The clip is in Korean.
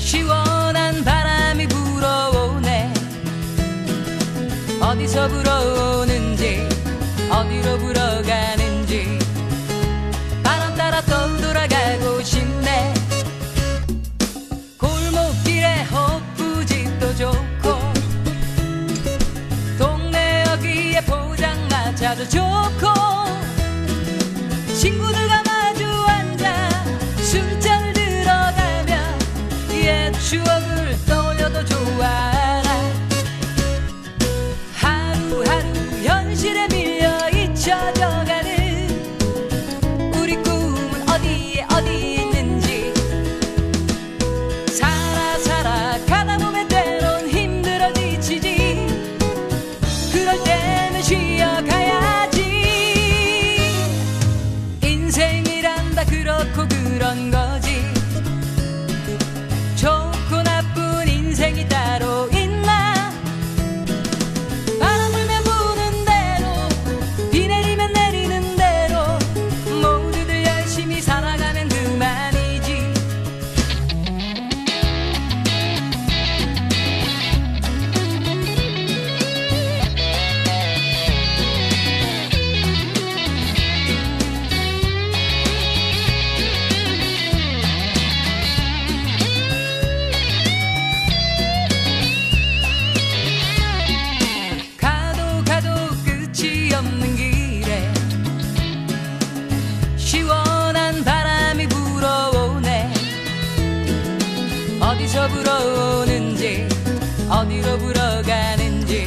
시원한 바람이 불어오네. 어디서 불어오는지 어디로 불어가는지. 바람 따라 떠돌아가고 싶네. 골목길에 헛부짓도 좋고 동네 여기에 포장마차도 좋고 친구 어디서 불어오는지 어디로 불어가는지